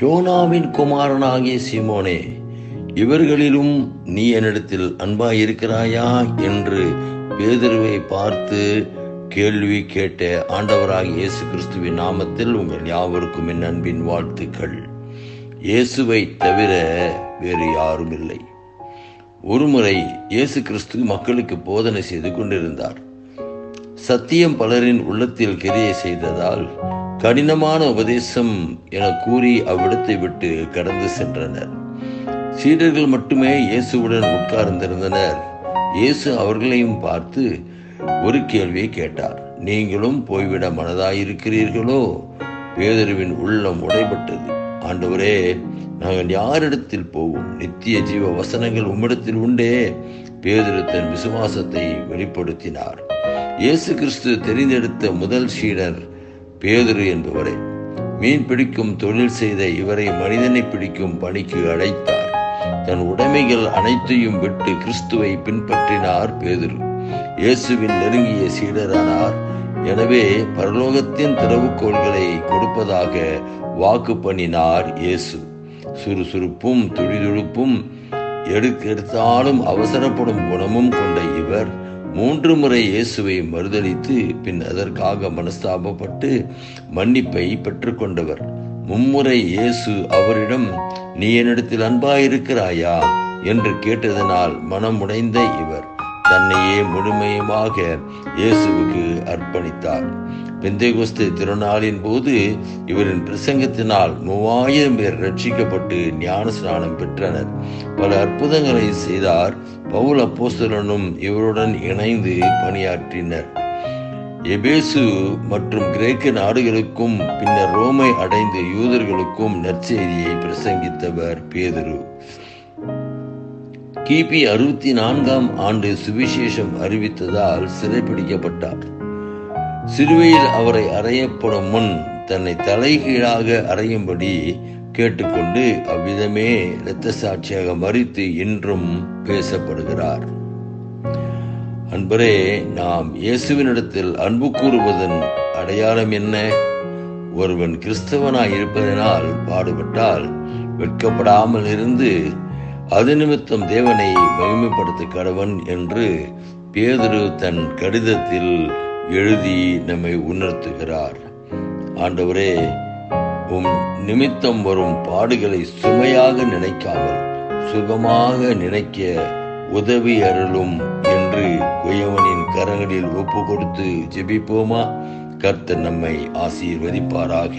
யோனாவின் குமாரனாகிய சீமோனே இவர்களிலும் நீ என்னிடத்தில் அன்பாயிருக்கிறாயா? என்று பேதருவை பார்த்து கேள்வி கேட்ட ஆண்டவராக இயேசு கிறிஸ்துவின் நாமத்தில் உங்கள் யாவருக்கும் என் அன்பின் வாழ்த்துக்கள். இயேசுவை தவிர வேறு யாரும் இல்லை. ஒருமுறை இயேசு கிறிஸ்து மக்களுக்கு போதனை செய்து கொண்டிருந்தார். சத்தியம் பலரின் உள்ளத்தில் கிரியை செய்ததால் கடினமான உபதேசம் என கூறி அவ்விடத்தை விட்டு கடந்து சென்றனர். சீடர்கள் மட்டுமே இயேசுவுடன் உட்கார்ந்திருந்தனர். இயேசு அவர்களையும் பார்த்து ஒரு கேள்வியை கேட்டார். நீங்களும் போய்விட மனதாயிருக்கிறீர்களோ? பேதருவின் உள்ளம் உடைபட்டது. ஆண்டவரே நாங்கள் யாரிடத்தில் போவோம்? நித்திய ஜீவ வசனங்கள் உம்மிடத்தில் உண்டே. பேதுரு தன் விசுவாசத்தை வெளிப்படுத்தினார். இயேசு கிறிஸ்து தெரிந்தெடுத்த முதல் சீடர் பேதுரு என்பவரை மீன் பிடிக்கும் தொழில் செய்த இவரை மனிதனை பிடிக்கும் பணிக்கு அழைத்தார். தன் உடைமைகள் அனைத்தையும் விட்டு கிறிஸ்துவை பின்பற்றினார் பேதுரு. இயேசுவின் நெருங்கிய சீடரானார். எனவே பரலோகத்தின் திறவுகோள்களை கொடுப்பதாக வாக்கு பண்ணினார் இயேசு. சுறுசுறுப்பும் துடிதுடுப்பும் எடுக்கெடுத்தாலும் அவசரப்படும் குணமும் கொண்ட இவர் மூன்று முறை இயேசுவை மறுதளித்து பின் அதற்காக மனஸ்தாபப்பட்டு மன்னிப்பை பெற்றுக்கொண்டவர். மும்முறை இயேசு அவரிடம் நீ என்னிடத்தில் அன்பாயிருக்கிறாயா? என்று கேட்டதனால் மனம் உடைந்த இவர் தன்னையே முழுமையுமாக இயேசுவுக்கு அர்ப்பணித்தார். பெந்தைகுஸ்து திருநாளின் போது இவரின் பிரசங்கத்தினால் மூவாயிரம் பேர் ரட்சிக்கப்பட்டு ஞான ஸ்நானம் பெற்றனர். பல அற்புதங்களை செய்தார். பவுல் அப்போஸ்தலனும் இவருடன் இணைந்து பணியாற்றினர். எபேசு மற்றும் கிரேக்க நாடுகளுக்கும் பின்னர் ரோமை அடைந்த யூதர்களுக்கும் நற்செய்தியை பிரசங்கித்தவர் பேதுரு. கிபி அறுபத்தி நான்காம் ஆண்டு சுவிசேஷம் அறிவித்ததால் சிறைப்பிடிக்கப்பட்டார் சிலுவையில் அவரை அறையப்படும் முன் தன்னை தலைகீழாக அறையும்படி கேட்டுக்கொண்டு அவ்விதமே இரத்த சாட்சியாக மறித்து இன்றும் பேசப்படுகிறார். அன்பரே நாம் இயேசுவினிடத்தில் அன்பு கூறுவதன் அடையாளம் என்ன? ஒருவன் கிறிஸ்தவனாய் இருப்பதனால் பாடுபட்டால் வெட்கப்படாமல் இருந்து அது நிமித்தம் தேவனை மகிமைப்படுத்த கடவன் என்று பேதுரு தன் கடிதத்தில் எழுதி நம்மை உணர்த்துகிறார். ஆண்டவரே உம் நிமித்தம் வரும் பாடுகளை சுமையாக நினைக்காமல் சுகமாக நினைக்க உதவி அருளும் என்று குயவனின் கரங்களில் ஒப்பு கொடுத்து ஜெபிப்போமா? கர்த்தர் நம்மை ஆசீர்வதிப்பாராக.